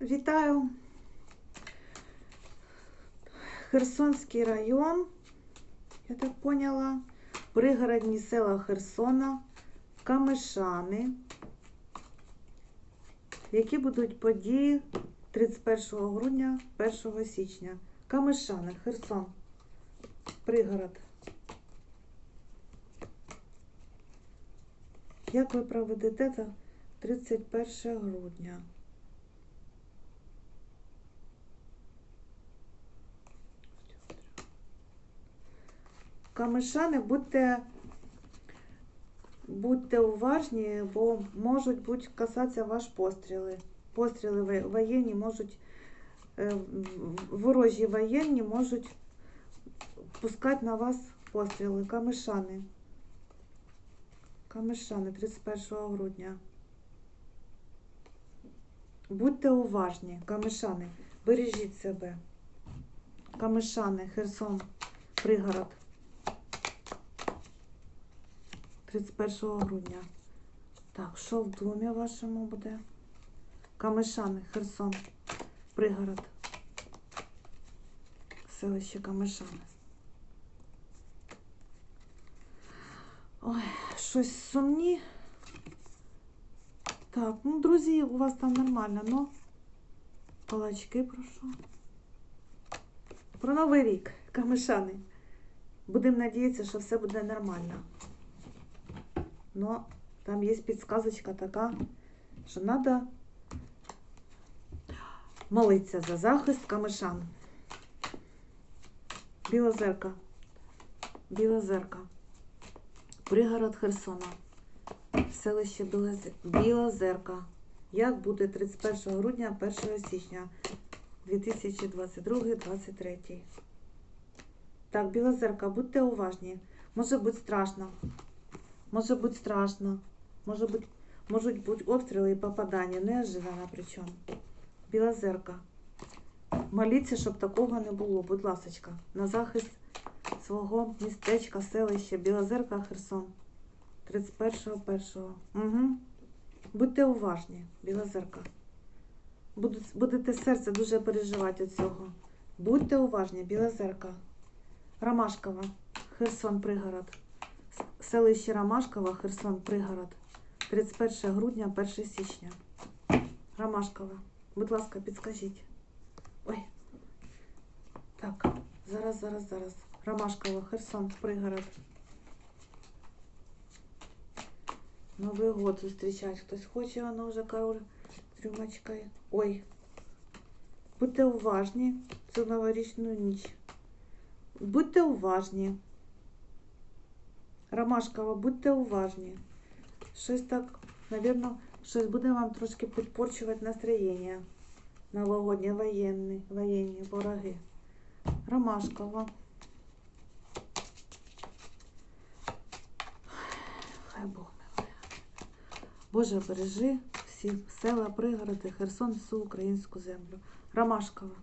Вітаю. Херсонський район, я так поняла, пригородні села Херсона, Камишани. Які будуть події 31 грудня, 1 січня? Камишани, Херсон, пригород. Як ви проведете це 31 грудня? Камишани, будьте, будьте уважні, бо можуть бути касатися ваш постріли. Постріли воєнні можуть, е, ворожі воєнні можуть пускати на вас постріли. Камишани. Камишани 31 грудня. Будьте уважні, камишани, бережіть себе. Камишани, Херсон, пригород. 31 грудня. Так, що в домі вашому буде? Камишани, Херсон, пригород. Селище Камишани. Ой, щось сумні. Так, ну, друзі, у вас там нормально, ну. Палачки прошу. Про Новий рік, камишани. Будемо надіятися, що все буде нормально. Но там є підсказочка така, що треба молитися за захист камишан. Білозерка. Білозерка. Пригород Херсона. Селище Білозе- Білозерка. Як буде 31 грудня, 1 січня 2022-2023. Так, Білозерка, будьте уважні. Може бути страшно. Може бути страшно. Може бути, можуть бути обстріли і попадання. Неожиданно причому. Білозерка. Моліться, щоб такого не було. Будь ласочка. На захист свого містечка, селища, Білозерка, Херсон. 31.01. Угу. Будьте уважні, Білозерка. Будете серце дуже переживати від цього. Будьте уважні, Білозерка. Ромашкова, Херсон, пригород. Селище Ромашкова, Херсон, пригород. 31 грудня, 1 січня. Ромашкова. Будь ласка, підскажіть. Ой. Так, зараз, зараз, зараз. Ромашкова, Херсон, пригород. Новий год зустрічати. Хтось хоче, воно вже король з. Ой. Будьте уважні цю новорічну ніч. Будьте уважні. Ромашкова, будьте уважні. Щось так, напевно, щось буде вам трошки підпорчувати настроєння. Новогоднє воєнні, воєнні вороги. Ромашкова. Хай Бог милує. Боже, бережи всі села, пригороди, Херсон, всю українську землю. Ромашкова.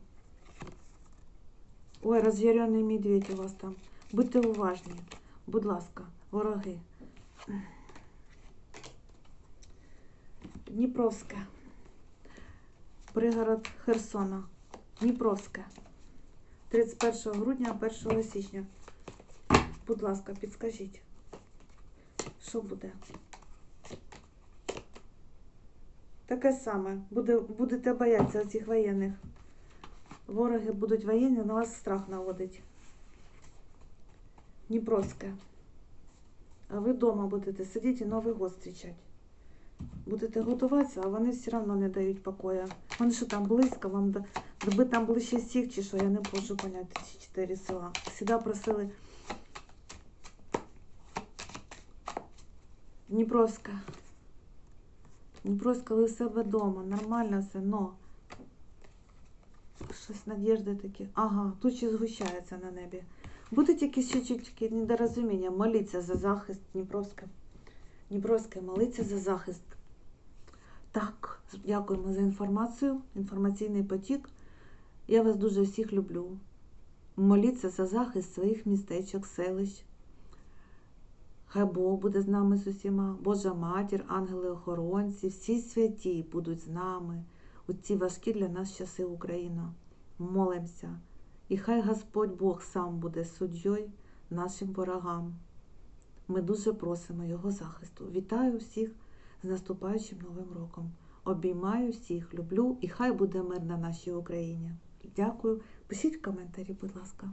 Ой, роз'ярений медведь у вас там. Будьте уважні. Будь ласка, вороги. Дніпровське. Пригород Херсона. Дніпровське. 31 грудня, 1 січня. Будь ласка, підскажіть. Що буде? Таке саме. Буде, будете боятися цих воєнних. Вороги будуть воєнні, на вас страх наводить. Дніпровське. А ви вдома будете сидіти і Новий год зустрічати. Будете готуватися, а вони все одно не дають покоя. Вони що там близько, вам ви там ближче всіх, чи що, я не можу поняти ці чотири села. Всіда просили Дніпровська. Дніпровська, ви в себе вдома, нормально все, но щось надіжди такі. Ага, тут ще згущається на небі. Будуть якісь ще чуть недорозуміння, моліться за захист Дніпровська. Дніпровська, молиться за захист. Так, дякуємо за інформацію, інформаційний потік. Я вас дуже всіх люблю. Моліться за захист своїх містечок, селищ. Хай Бог буде з нами з усіма, Божа Матір, ангели-охоронці, всі святі будуть з нами у ці важкі для нас часи Україна. Молимося. І хай Господь Бог сам буде суддєю нашим ворогам. Ми дуже просимо Його захисту. Вітаю всіх з наступаючим Новим роком. Обіймаю всіх, люблю і хай буде мир на нашій Україні. Дякую. Пишіть в коментарі, будь ласка.